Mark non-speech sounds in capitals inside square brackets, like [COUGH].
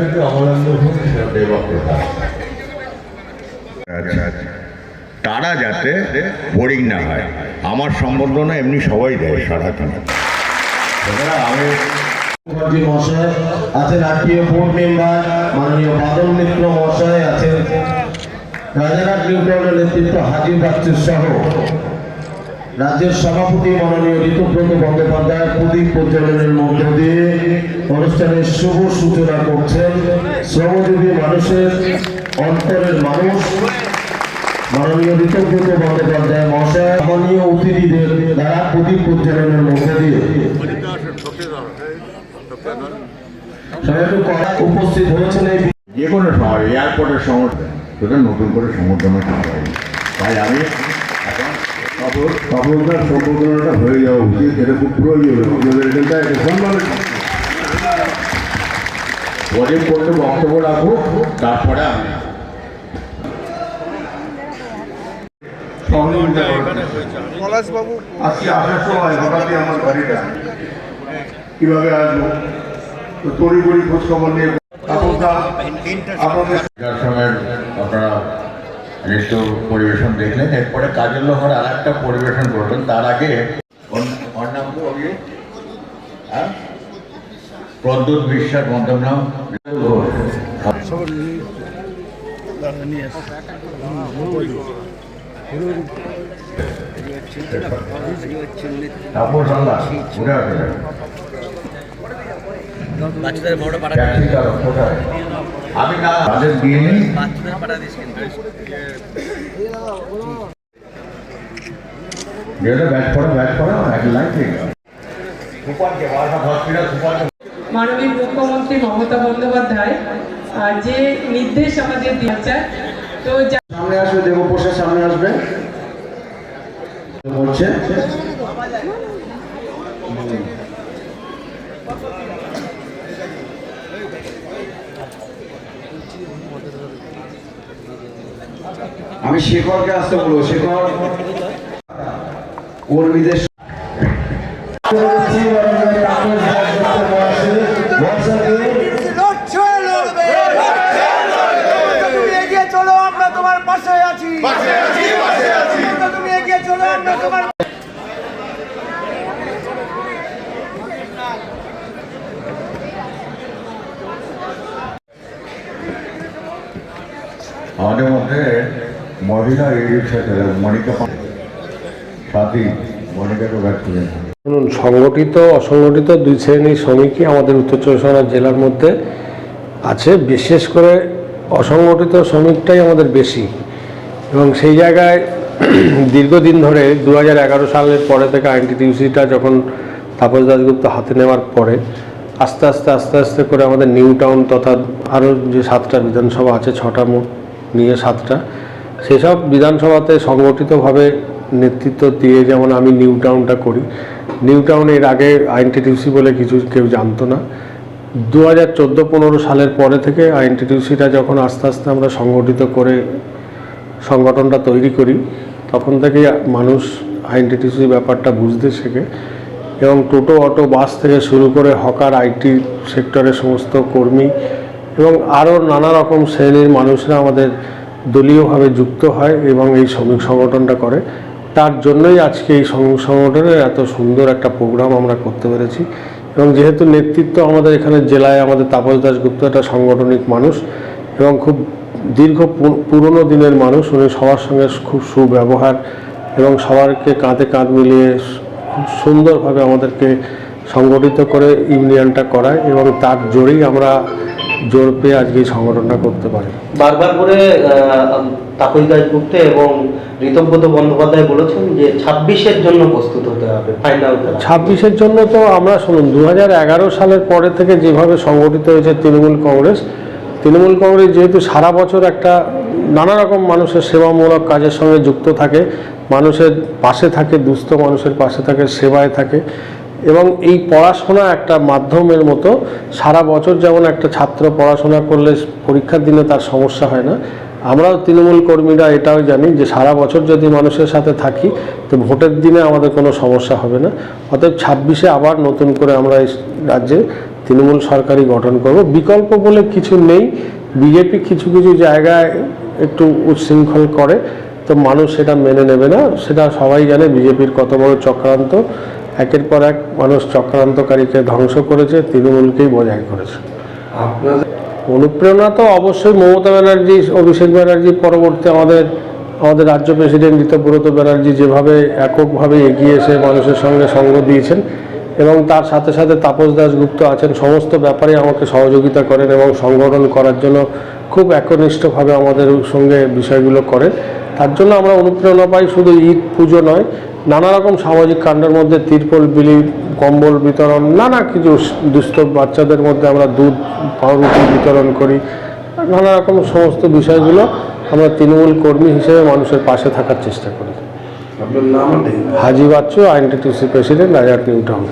থেকে আচ্ছা আচ্ছা। তারা যাতে বোরিং না হয়। আমার সম্বর্ধনা এমনি সবাই দেয় সুতরাং আমি মুখার্জি মহাশয় আছেন আত্মীয় বোর্ড মেম্বার মাননীয় বাদল মিত্র মহাশয় আছেন। রাজারহাট নেতৃত্ব হাজির বাচ্চুর সহ। রাজ্যের সভাপতি মাননীয় ঋতুব্রত বন্দ্যোপাধ্যায় প্রদীপ প্রজ্বলনের মধ্য দিয়ে অনুষ্ঠানের শুভ সূচনা করছেন শ্রমজীবী মানুষের অন্তরের মানুষ। মাননীয় ঋতুব্রত বন্দ্যোপাধ্যায় মহাশয়, মাননীয় অতিথিদের দ্বারা প্রদীপ প্রজ্বলনের মধ্য দিয়ে। উপস্থিত হয়েছেন এই যে কোনো সময় এয়ারপোর্টের সমর্থন সেটা নতুন করে সমর্থনা করতে হয় তাই আমি সফলতার সম্বোধনাটা হয়ে যাওয়া উচিত এটা খুব প্রয়োজন আপনাদের এখানটা এটা সম্মানের প্রদীপ করতে বক্তব্য রাখব তারপরে আমি। আজকে আসার সময় হঠাৎই আমার গাড়িটা কীভাবে আসব? তো তড়ি গড়ি খোঁজ খবর নিয়ে আপনাদের আপনারা নৃত্য পরিবেশন দেখলেন এরপরে কাজের লোহার আর একটা পরিবেশন করবেন তার আগে ওর- নাম তো হ্যাঁ? প্রদ্যুৎ বিশ্বাস মন্তব্য নাম উঠে আসবে বাচ্চাদের বড় পাড়া আমি তাদের দিয়ে নিই বাচ্চাদের পাড়া দিস কিন্তু যেটা ব্যাচ করা এক লাইন ঠিক সুপারকে বারবার হসপিটাল সুপারকে। মাননীয় মুখ্যমন্ত্রী মমতা বন্দ্যোপাধ্যায় যে নির্দেশ আমাদের দিয়েছে তো যা- সামনে আসবে দেবপ্রসাদ সামনে আসবে। বলছে। আমি শেখরকে আসতে বলব শেখর। কর্মীদের আমাদের মধ্যে মহিলা মনিকা সাথী, মনিকাকে শুনুন, সংগঠিত, অসংগঠিত দুই শ্রেণির শ্রমিকই আমাদের উত্তর চব্বিশ পরগনা জেলার মধ্যে আছে। বিশেষ করে অসংগঠিত শ্রমিকটাই আমাদের বেশি। এবং সেই জায়গায় [CLEARS THROAT] দীর্ঘদিন ধরে দু এগারো সালের পরে থেকে আইনটিটিউসিটা যখন তাপস দাসগুপ্ত হাতে নেওয়ার পরে, আস্তে আস্তে আস্তে আস্তে করে আমাদের নিউ টাউন তথা আরও যে সাতটা বিধানসভা আছে, ছটা মোট, নিয়ে সাতটা সেসব বিধানসভাতে সংগঠিতভাবে নেতৃত্ব দিয়ে যেমন আমি নিউ টাউনটা করি, নিউ টাউনে এর আগে আইনটিটিউসি বলে কিছু কেউ জানতো না। দু হাজার চোদ্দ পনেরো সালের পরে থেকে আইনটিটিউসিটা যখন আস্তে আস্তে আমরা সংগঠিত করে সংগঠনটা তৈরি করি, তখন থেকে মানুষ আইনটিটিউসি ব্যাপারটা বুঝতে শেখে এবং টোটো, অটো, বাস থেকে শুরু করে হকার, আইটি সেক্টরের সমস্ত কর্মী এবং আরও নানা রকম শ্রেণির মানুষরা আমাদের দলীয়ভাবে যুক্ত হয় এবং এই শ্রমিক সংগঠনটা করে। তার জন্যই আজকে এই শ্রমিক সংগঠনের এত সুন্দর একটা প্রোগ্রাম আমরা করতে পেরেছি। এবং যেহেতু নেতৃত্ব আমাদের এখানে জেলায়, আমাদের তাপস দাসগুপ্ত একটা সাংগঠনিক মানুষ এবং খুব দীর্ঘ পুরনো দিনের মানুষ, উনি সবার সঙ্গে খুব সুব্যবহার এবং সবারকে কাঁধে কাঁধ মিলিয়ে সুন্দরভাবে আমাদেরকে সংগঠিত করে ইউনিয়নটা করায় এবং তার জোরেই আমরা জোর পেয়ে আজকে এই সংগঠনটা করতে পারি। বারবার করে তাপস দাসগুপ্ত এবং ঋতব্রত বন্দ্যোপাধ্যায় বলেছেন যে ছাব্বিশের জন্য প্রস্তুত হতে হবে ফাইনাল ছাব্বিশের জন্য তো আমরা শুনুন দু হাজার এগারো সালের পরে থেকে যেভাবে সংগঠিত হয়েছে তৃণমূল কংগ্রেস তৃণমূল কংগ্রেস যেহেতু সারা বছর একটা নানা রকম মানুষের সেবামূলক কাজের সঙ্গে যুক্ত থাকে মানুষের পাশে থাকে দুস্থ মানুষের পাশে থাকে সেবায় থাকে এবং এই পড়াশোনা একটা মাধ্যমের মতো সারা বছর যেমন একটা ছাত্র পড়াশোনা করলে পরীক্ষার দিনে তার সমস্যা হয় না, আমরাও তৃণমূল কর্মীরা এটাও জানি যে সারা বছর যদি মানুষের সাথে থাকি, তো ভোটের দিনে আমাদের কোনো সমস্যা হবে না। অতএব ছাব্বিশে আবার নতুন করে আমরা এই রাজ্যে তৃণমূল সরকারই গঠন করব। বিকল্প বলে কিছু নেই। বিজেপি কিছু কিছু জায়গায় একটু উচ্ছৃঙ্খল করে, তো মানুষ সেটা মেনে নেবে না। সেটা সবাই জানে, বিজেপির কত বড় চক্রান্ত। একের পর এক মানুষ চক্রান্তকারীকে ধ্বংস করেছে তৃণমূলকেই বজায় করেছে। অনুপ্রেরণা তো অবশ্যই মমতা ব্যানার্জি অভিষেক ব্যানার্জি পরবর্তী আমাদের আমাদের রাজ্য প্রেসিডেন্ট ঋতব্রত ব্যানার্জি যেভাবে এককভাবে এগিয়ে এসে মানুষের সঙ্গে সঙ্গ দিয়েছেন এবং তার সাথে সাথে তাপস দাশগুপ্ত আছেন সমস্ত ব্যাপারে আমাকে সহযোগিতা করেন এবং সংগঠন করার জন্য খুব একনিষ্ঠভাবে আমাদের সঙ্গে বিষয়গুলো করেন। তার জন্য আমরা অনুপ্রেরণা পাই শুধু ঈদ পুজো নয় নানা রকম সামাজিক কাণ্ডের মধ্যে তিরপল বিলি কম্বল বিতরণ নানা কিছু দুস্থ বাচ্চাদের মধ্যে আমরা দুধ পাউরুটি বিতরণ করি। নানা রকম সমস্ত বিষয়গুলো আমরা তৃণমূল কর্মী হিসেবে মানুষের পাশে থাকার চেষ্টা করি। হাজি বাচ্চু আইনটিটিউসি প্রেসিডেন্ট রাজার নিউ টাউন।